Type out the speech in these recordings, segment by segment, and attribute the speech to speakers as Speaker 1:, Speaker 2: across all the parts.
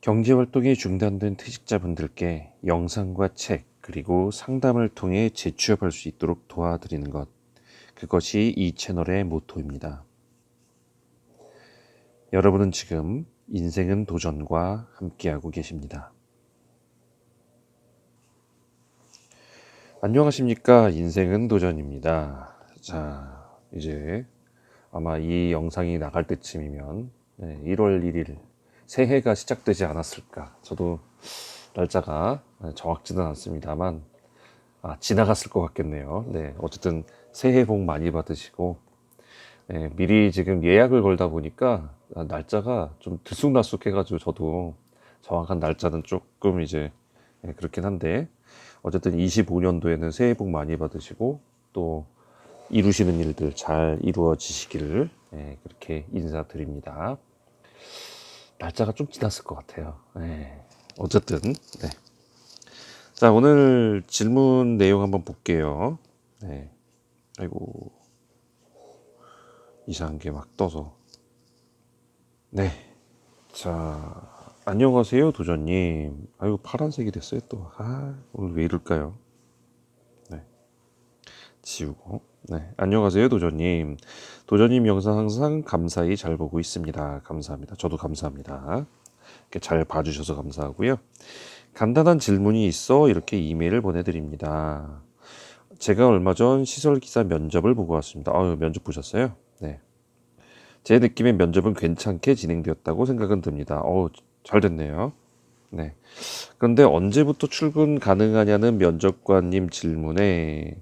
Speaker 1: 경제 활동이 중단된 퇴직자분들께 영상과 책, 그리고 상담을 통해 재취업할 수 있도록 도와드리는 것. 그것이 이 채널의 모토입니다. 여러분은 지금 인생은 도전과 함께하고 계십니다. 안녕하십니까. 인생은 도전입니다. 자, 이제 아마 이 영상이 나갈 때쯤이면 1월 1일 새해가 시작되지 않았을까. 저도 날짜가 정확지는 않습니다만 아, 지나갔을 것 같겠네요. 네, 어쨌든 새해 복 많이 받으시고 네, 미리 지금 예약을 걸다 보니까 날짜가 좀 들쑥날쑥해가지고 저도 정확한 날짜는 조금 이제 네, 그렇긴 한데 어쨌든 25년도에는 새해 복 많이 받으시고 또 이루시는 일들 잘 이루어지시기를 네, 그렇게 인사드립니다. 날짜가 좀 지났을 것 같아요. 네. 어쨌든 네. 자 오늘 질문 내용 한번 볼게요. 네. 아이고 이상한 게 막 떠서 네. 자 안녕하세요 도전님. 아이고 파란색이 됐어요 또. 아 오늘 왜 이럴까요? 네. 지우고. 네. 안녕하세요 도전님. 도전님 영상 항상 감사히 잘 보고 있습니다. 감사합니다. 저도 감사합니다. 이렇게 잘 봐주셔서 감사하고요. 간단한 질문이 있어 이렇게 이메일을 보내드립니다. 제가 얼마 전 시설 기사 면접을 보고 왔습니다. 아유, 면접 보셨어요? 네. 제 느낌의 면접은 괜찮게 진행되었다고 생각은 듭니다. 어우, 잘 됐네요. 네. 그런데 언제부터 출근 가능하냐는 면접관님 질문에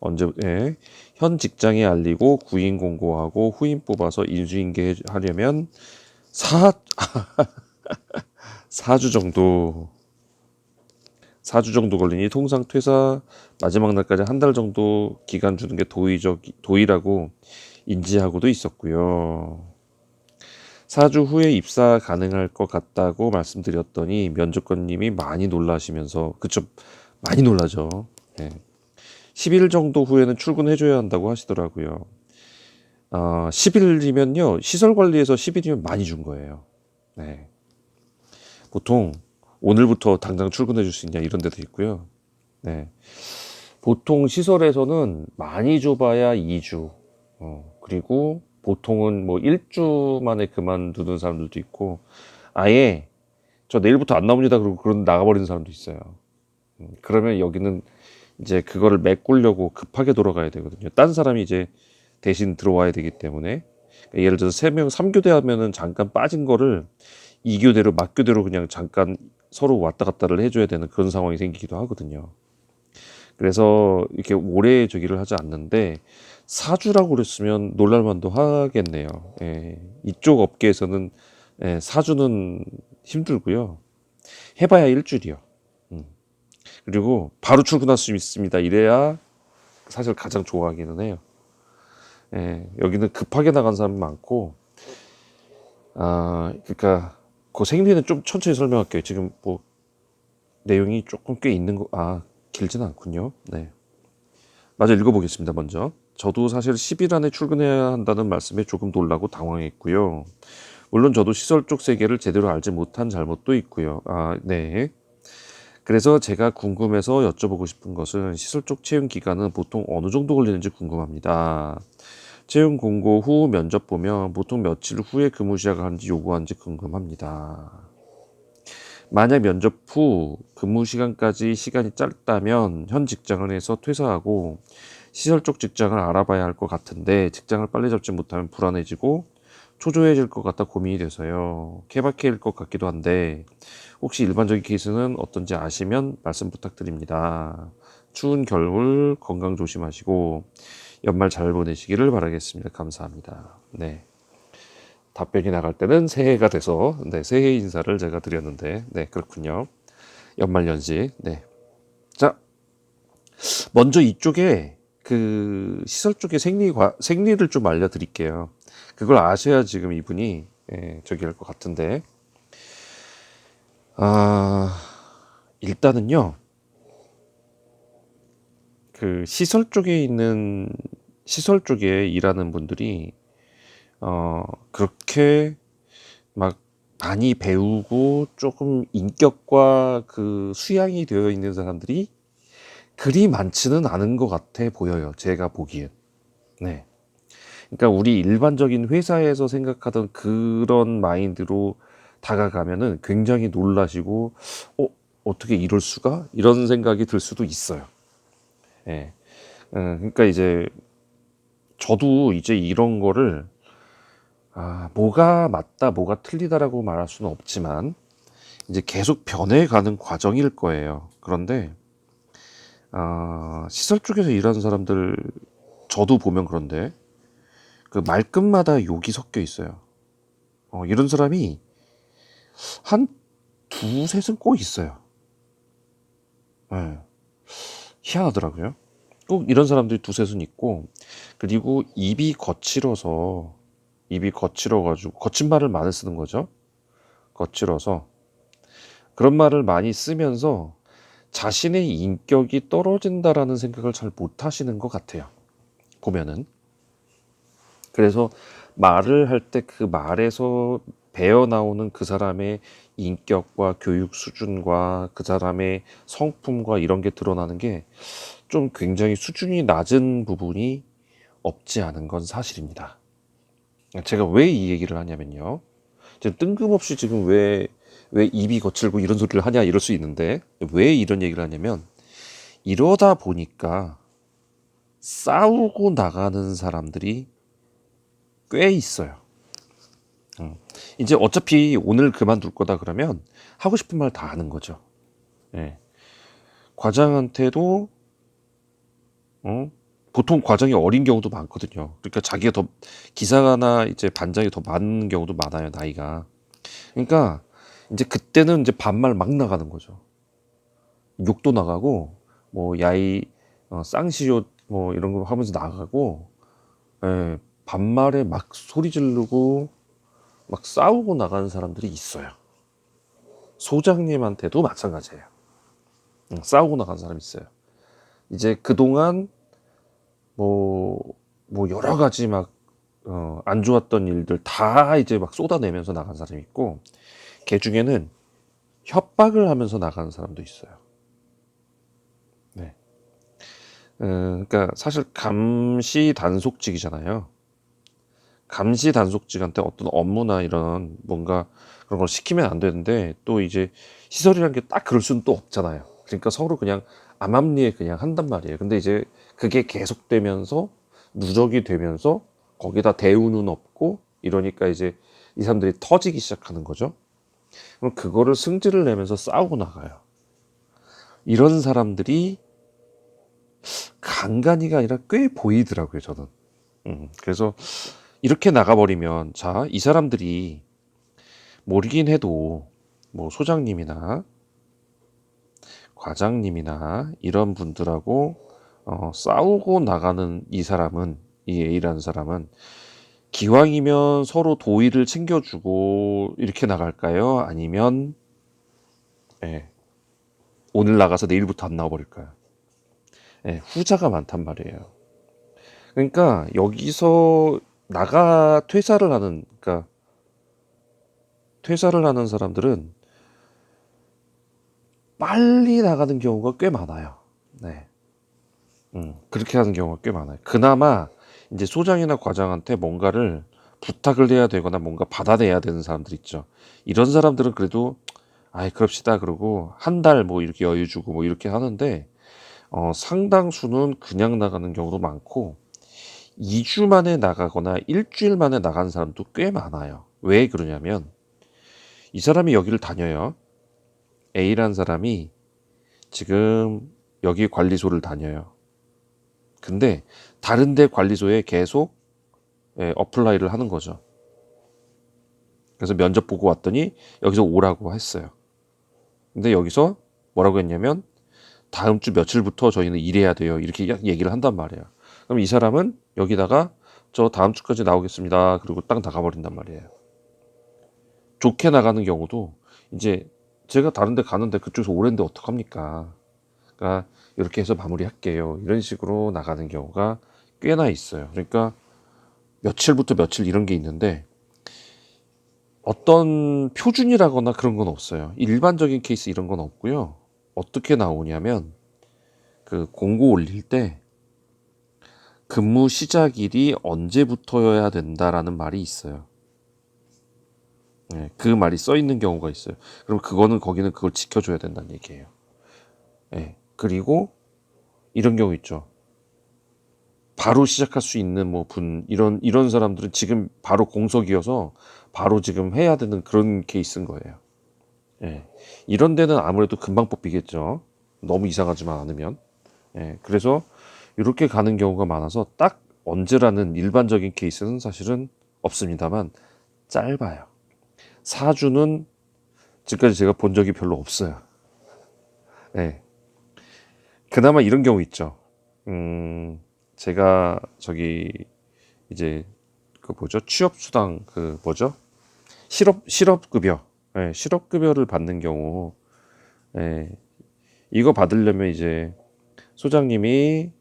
Speaker 1: 언제, 예, 현 직장에 알리고 구인 공고하고 후임 뽑아서 인수인계 하려면 사, 4주 정도 4주 정도 걸리니 통상 퇴사 마지막 날까지 한 달 정도 기간 주는 게 도의적 도의라고 인지하고도 있었고요. 4주 후에 입사 가능할 것 같다고 말씀드렸더니 면접관님이 많이 놀라시면서 그쵸 많이 놀라죠. 네. 10일 정도 후에는 출근해줘야 한다고 하시더라고요. 어, 10일이면요 시설 관리에서 10일이면 많이 준 거예요. 네. 보통 오늘부터 당장 출근해 줄 수 있냐 이런 데도 있고요. 네. 보통 시설에서는 많이 줘봐야 2주. 어, 그리고 보통은 뭐 1주 만에 그만두는 사람들도 있고, 아예 저 내일부터 안 나옵니다. 그러고 그런 나가버리는 사람도 있어요. 음, 그러면 여기는 이제 그거를 메꾸려고 급하게 돌아가야 되거든요. 딴 사람이 이제 대신 들어와야 되기 때문에. 그러니까 예를 들어서 3명 3교대 하면은 잠깐 빠진 거를 2교대로 맞교대로 그냥 잠깐 서로 왔다 갔다를 해줘야 되는 그런 상황이 생기기도 하거든요. 그래서 이렇게 오래 저기를 하지 않는데 사주라고 그랬으면 놀랄만도 하겠네요. 예, 이쪽 업계에서는 예, 사주는 힘들고요. 해봐야 일주일이요. 음. 그리고 바로 출근할 수 있습니다. 이래야 사실 가장 좋아하기는 해요. 예, 여기는 급하게 나간 사람이 많고, 아, 그러니까 그 생리는 좀 천천히 설명할게요. 지금 뭐 내용이 조금 꽤 있는 거, 아, 길지는 않군요. 네. 맞아 읽어보겠습니다. 먼저. 저도 사실 10일 안에 출근해야 한다는 말씀에 조금 놀라고 당황했고요. 물론 저도 시설 쪽 세계를 제대로 알지 못한 잘못도 있고요. 아, 네. 그래서 제가 궁금해서 여쭤보고 싶은 것은 시설 쪽 채용 기간은 보통 어느 정도 걸리는지 궁금합니다. 채용 공고 후 면접 보면 보통 며칠 후에 근무 시작을 하는지 요구하는지 궁금합니다. 만약 면접 후 근무 시간까지 시간이 짧다면 현 직장을 해서 퇴사하고 시설 쪽 직장을 알아봐야 할 것 같은데 직장을 빨리 잡지 못하면 불안해지고 초조해질 것 같아 고민이 돼서요. 케바케일 것 같기도 한데 혹시 일반적인 케이스는 어떤지 아시면 말씀 부탁드립니다. 추운 겨울 건강 조심하시고 연말 잘 보내시기를 바라겠습니다. 감사합니다. 네. 답변이 나갈 때는 새해가 돼서 네, 새해 인사를 제가 드렸는데 네, 그렇군요. 연말 연시. 네. 자. 먼저 이쪽에 그 시설 쪽에 생리 과 생리를 좀 알려 드릴게요. 그걸 아셔야 지금 이분이 예, 저기 할 것 같은데. 아, 일단은요. 그 시설 쪽에 있는 시설 쪽에 일하는 분들이 어 그렇게 막 많이 배우고 조금 인격과 그 수양이 되어 있는 사람들이 그리 많지는 않은 것 같아 보여요. 제가 보기엔. 네. 그러니까 우리 일반적인 회사에서 생각하던 그런 마인드로 다가가면은 굉장히 놀라시고, 어, 어떻게 이럴 수가? 이런 생각이 들 수도 있어요. 예. 어, 그러니까 이제 저도 이제 이런 거를 아, 뭐가 맞다, 뭐가 틀리다라고 말할 수는 없지만 이제 계속 변해가는 과정일 거예요. 그런데 아, 시설 쪽에서 일하는 사람들 저도 보면 그런데 그 말끝마다 욕이 섞여 있어요. 어, 이런 사람이 한 두셋은 꼭 있어요. 예. 희한하더라고요. 꼭 이런 사람들이 두셋은 있고 그리고 입이 거칠어서 입이 거칠어 가지고 거친 말을 많이 쓰는 거죠. 거칠어서 그런 말을 많이 쓰면서 자신의 인격이 떨어진다라는 생각을 잘 못 하시는 것 같아요. 보면은 그래서 말을 할 때 그 말에서 배어 나오는 그 사람의 인격과 교육 수준과 그 사람의 성품과 이런 게 드러나는 게 좀 굉장히 수준이 낮은 부분이 없지 않은 건 사실입니다. 제가 왜 이 얘기를 하냐면요. 지금 뜬금없이 지금 왜, 왜 입이 거칠고 이런 소리를 하냐 이럴 수 있는데 왜 이런 얘기를 하냐면 이러다 보니까 싸우고 나가는 사람들이 꽤 있어요. 음. 이제 어차피 오늘 그만둘 거다 그러면 하고 싶은 말 다 하는 거죠. 예. 과장한테도 어? 보통 과장이 어린 경우도 많거든요. 그러니까 자기가 더 기사나 이제 반장이 더 많은 경우도 많아요, 나이가. 그러니까 이제 그때는 이제 반말 막 나가는 거죠. 욕도 나가고 뭐 야이 어, 쌍시옷 뭐 이런 거 하면서 나가고 예, 반말에 막 소리 지르고 막 싸우고 나가는 사람들이 있어요. 소장님한테도 마찬가지예요. 응, 싸우고 나간 사람 있어요. 이제 그동안 뭐, 뭐 여러 가지 막, 어, 안 좋았던 일들 다 이제 막 쏟아내면서 나간 사람이 있고, 걔 중에는 협박을 하면서 나가는 사람도 있어요. 네. 어, 그러니까 사실 감시 단속직이잖아요. 감시 단속직한테 어떤 업무나 이런 뭔가 그런 걸 시키면 안 되는데 또 이제 시설이란 게 딱 그럴 수는 또 없잖아요. 그러니까 서로 그냥 암암리에 그냥 한단 말이에요. 근데 이제 그게 계속되면서 누적이 되면서 거기다 대우는 없고 이러니까 이제 이 사람들이 터지기 시작하는 거죠. 그럼 그거를 승질을 내면서 싸우고 나가요. 이런 사람들이 간간이가 아니라 꽤 보이더라고요, 저는. 음, 그래서 이렇게 나가버리면, 자, 이 사람들이 모르긴 해도, 뭐, 소장님이나, 과장님이나, 이런 분들하고, 어, 싸우고 나가는 이 사람은, 이 A라는 사람은, 기왕이면 서로 도의를 챙겨주고, 이렇게 나갈까요? 아니면, 예, 오늘 나가서 내일부터 안 나와버릴까요? 예, 후자가 많단 말이에요. 그러니까, 여기서 나가 퇴사를 하는 그러니까 퇴사를 하는 사람들은 빨리 나가는 경우가 꽤 많아요. 네. 음, 그렇게 하는 경우가 꽤 많아요. 그나마 이제 소장이나 과장한테 뭔가를 부탁을 해야 되거나 뭔가 받아내야 되는 사람들 있죠. 이런 사람들은 그래도 아이 그럽시다 그러고 한 달 뭐 이렇게 여유 주고 뭐 이렇게 하는데 어, 상당수는 그냥 나가는 경우도 많고 2주 만에 나가거나 일주일 만에 나가는 사람도 꽤 많아요. 왜 그러냐면 이 사람이 여기를 다녀요. A라는 사람이 지금 여기 관리소를 다녀요. 근데 다른 데 관리소에 계속 예, 어플라이를 하는 거죠. 그래서 면접 보고 왔더니 여기서 오라고 했어요. 근데 여기서 뭐라고 했냐면 다음 주 며칠부터 저희는 일해야 돼요. 이렇게 얘기를 한단 말이에요. 그럼 이 사람은 여기다가 저 다음 주까지 나오겠습니다. 그리고 딱 나가버린단 말이에요. 좋게 나가는 경우도 이제 제가 다른 데 가는데 그쪽에서 오랜데 어떡합니까? 그러니까 이렇게 해서 마무리할게요. 이런 식으로 나가는 경우가 꽤나 있어요. 그러니까 며칠부터 며칠 이런 게 있는데 어떤 표준이라거나 그런 건 없어요. 일반적인 케이스 이런 건 없고요. 어떻게 나오냐면 그 공고 올릴 때 근무 시작일이 언제부터여야 된다라는 말이 있어요. 네, 그 말이 써 있는 경우가 있어요. 그럼 그거는 거기는 그걸 지켜줘야 된다는 얘기예요. 네, 그리고 이런 경우 있죠. 바로 시작할 수 있는 뭐 분 이런 이런 사람들은 지금 바로 공석이어서 바로 지금 해야 되는 그런 케이스인 거예요. 예. 이런 데는 아무래도 금방 뽑히겠죠. 너무 이상하지만 않으면. 예. 그래서 이렇게 가는 경우가 많아서 딱 언제라는 일반적인 케이스는 사실은 없습니다만 짧아요. 사주는 지금까지 제가 본 적이 별로 없어요. 예. 그나마 이런 경우 있죠. 음, 제가 저기 이제 그 뭐죠? 취업 수당 그 뭐죠? 실업 실업 급여. 예, 실업 급여를 받는 경우 예, 이거 받으려면 이제 소장님이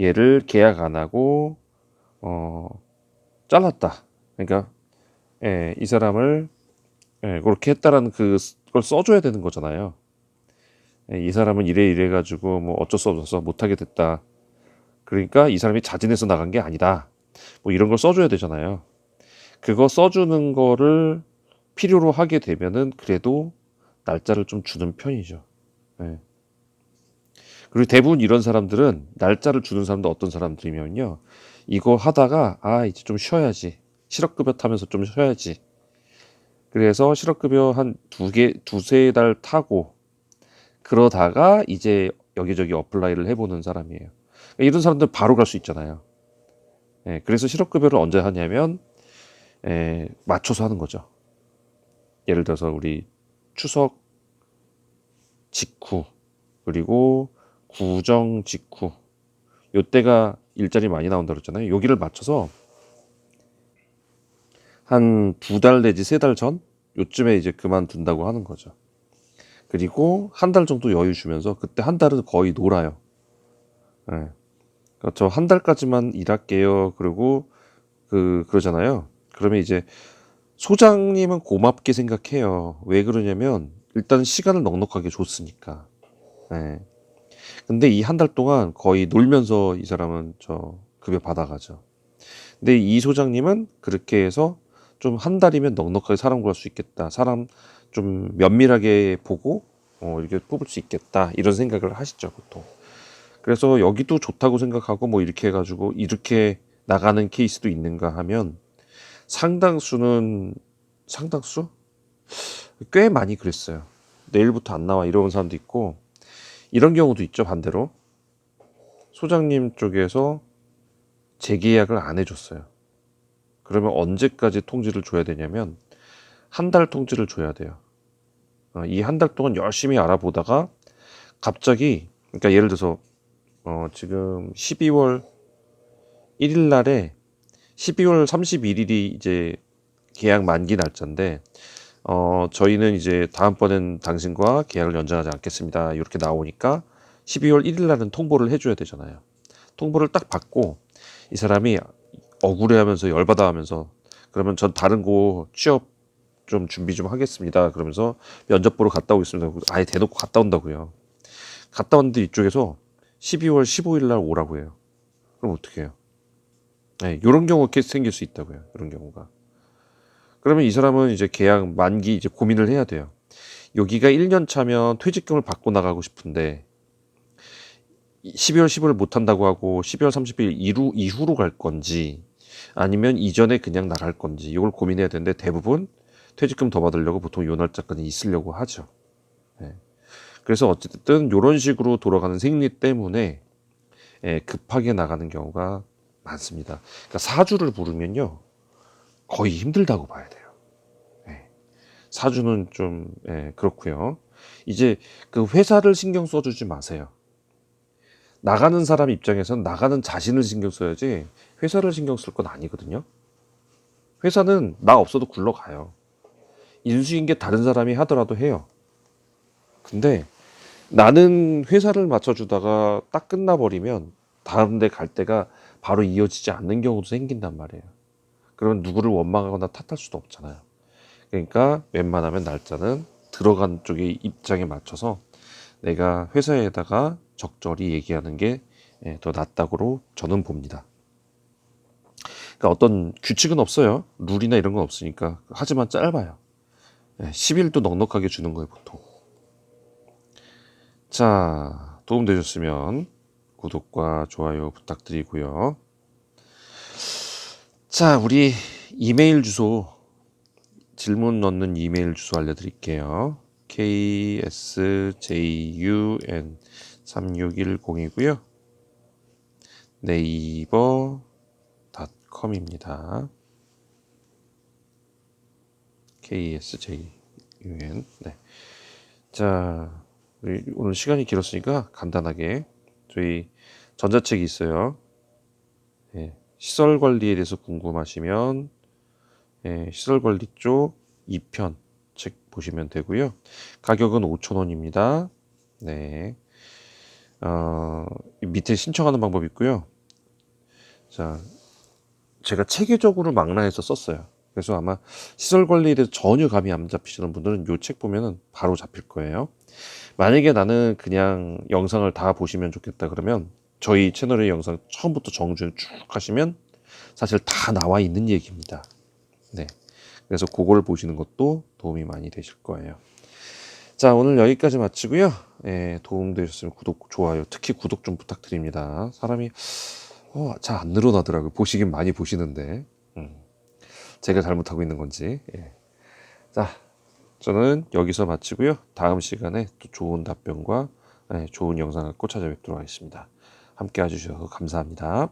Speaker 1: 얘를 계약 안 하고 어 잘랐다. 그러니까 예, 이 사람을 예, 그렇게 했다라는 그걸 써줘야 되는 거잖아요. 예, 이 사람은 이래 이래 가지고 뭐 어쩔 수 없어서 못하게 됐다. 그러니까 이 사람이 자진해서 나간 게 아니다. 뭐 이런 걸 써줘야 되잖아요. 그거 써주는 거를 필요로 하게 되면은 그래도 날짜를 좀 주는 편이죠. 예. 그리고 대부분 이런 사람들은 날짜를 주는 사람도 어떤 사람들이면요. 이거 하다가 아 이제 좀 쉬어야지. 실업급여 타면서 좀 쉬어야지. 그래서 실업급여 한 두 개, 두세 달 타고 그러다가 이제 여기저기 어플라이를 해보는 사람이에요. 그러니까 이런 사람들 바로 갈 수 있잖아요. 예, 그래서 실업급여를 언제 하냐면 예, 맞춰서 하는 거죠. 예를 들어서 우리 추석 직후 그리고 구정 직후 요때가 일자리 많이 나온다 그랬잖아요. 여기를 맞춰서 한 두 달 내지 세 달 전 요쯤에 이제 그만둔다고 하는 거죠. 그리고 한 달 정도 여유 주면서 그때 한 달은 거의 놀아요. 예. 그렇죠. 한 달까지만 일할게요. 그리고 그 그러잖아요. 그러면 이제 소장님은 고맙게 생각해요. 왜 그러냐면 일단 시간을 넉넉하게 줬으니까. 예. 근데 이 한 달 동안 거의 놀면서 이 사람은 저 급여 받아가죠. 근데 이 소장님은 그렇게 해서 좀 한 달이면 넉넉하게 사람 구할 수 있겠다. 사람 좀 면밀하게 보고 어, 이렇게 뽑을 수 있겠다. 이런 생각을 하시죠, 보통. 그래서 여기도 좋다고 생각하고 뭐 이렇게 해가지고 이렇게 나가는 케이스도 있는가 하면 상당수는 상당수 꽤 많이 그랬어요. 내일부터 안 나와 이러는 사람도 있고 이런 경우도 있죠 반대로 소장님 쪽에서 재계약을 안 해줬어요. 그러면 언제까지 통지를 줘야 되냐면 한 달 통지를 줘야 돼요. 어, 이한 달 동안 열심히 알아보다가 갑자기 그러니까 예를 들어서 어, 지금 12월 1일 날에 12월 31일이 이제 계약 만기 날짜인데 어, 저희는 이제 다음번엔 당신과 계약을 연장하지 않겠습니다. 이렇게 나오니까 12월 1일 날은 통보를 해줘야 되잖아요. 통보를 딱 받고 이 사람이 억울해하면서 열받아하면서 그러면 전 다른 곳 취업 좀 준비 좀 하겠습니다. 그러면서 면접 보러 갔다 오겠습니다. 아예 대놓고 갔다 온다고요. 갔다 왔는데 이쪽에서 12월 15일 날 오라고 해요. 그럼 어떻게 해요? 네, 이런 경우가 계속 생길 수 있다고요. 이런 경우가. 그러면 이 사람은 이제 계약 만기 이제 고민을 해야 돼요. 여기가 1년 차면 퇴직금을 받고 나가고 싶은데 12월 15일 못 한다고 하고 12월 30일 이후, 이후로 갈 건지 아니면 이전에 그냥 나갈 건지 이걸 고민해야 되는데 대부분 퇴직금 더 받으려고 보통 요 날짜까지 있으려고 하죠. 네. 그래서 어쨌든 이런 식으로 돌아가는 생리 때문에 예, 급하게 나가는 경우가 많습니다. 그러니까 사주를 부르면요 거의 힘들다고 봐야 돼요. 예. 사주는 좀 예, 그렇고요. 이제 그 회사를 신경 써주지 마세요. 나가는 사람 입장에선 나가는 자신을 신경 써야지 회사를 신경 쓸 건 아니거든요. 회사는 나 없어도 굴러가요. 인수인계 다른 사람이 하더라도 해요. 근데 나는 회사를 맞춰주다가 딱 끝나버리면 다른 데 갈 때가 바로 이어지지 않는 경우도 생긴단 말이에요. 그러면 누구를 원망하거나 탓할 수도 없잖아요. 그러니까 웬만하면 날짜는 들어간 쪽의 입장에 맞춰서 내가 회사에다가 적절히 얘기하는 게 더 낫다고 저는 봅니다. 그러니까 어떤 규칙은 없어요. 룰이나 이런 건 없으니까. 하지만 짧아요. 10일도 넉넉하게 주는 거예요, 보통. 자, 도움되셨으면 구독과 좋아요 부탁드리고요. 자, 우리 이메일 주소 질문 넣는 이메일 주소 알려드릴게요. ksjun 3610이고요. 네이버 닷컴입니다. ksjun 네. 자, 우리 오늘 시간이 길었으니까 간단하게 저희 전자책이 있어요. 예, 시설 관리에 대해서 궁금하시면 예, 시설 관리 쪽 2편 책 보시면 되고요. 가격은 5,000원입니다. 네. 어, 밑에 신청하는 방법이 있고요. 자, 제가 체계적으로 망라해서 썼어요. 그래서 아마 시설 관리에 대해서 전혀 감이 안 잡히시는 분들은 이 책 보면은 바로 잡힐 거예요. 만약에 나는 그냥 영상을 다 보시면 좋겠다 그러면 저희 채널의 영상 처음부터 정주행 쭉 하시면 사실 다 나와 있는 얘기입니다. 네. 그래서 그걸 보시는 것도 도움이 많이 되실 거예요. 자, 오늘 여기까지 마치고요. 예, 도움 되셨으면 구독, 좋아요, 특히 구독 좀 부탁드립니다. 사람이 어, 잘 안 늘어나더라고요. 보시긴 많이 보시는데. 음, 제가 잘못하고 있는 건지. 예. 자, 저는 여기서 마치고요. 다음 시간에 또 좋은 답변과 예, 좋은 영상 갖고 찾아뵙도록 하겠습니다. 함께 해주셔서 감사합니다.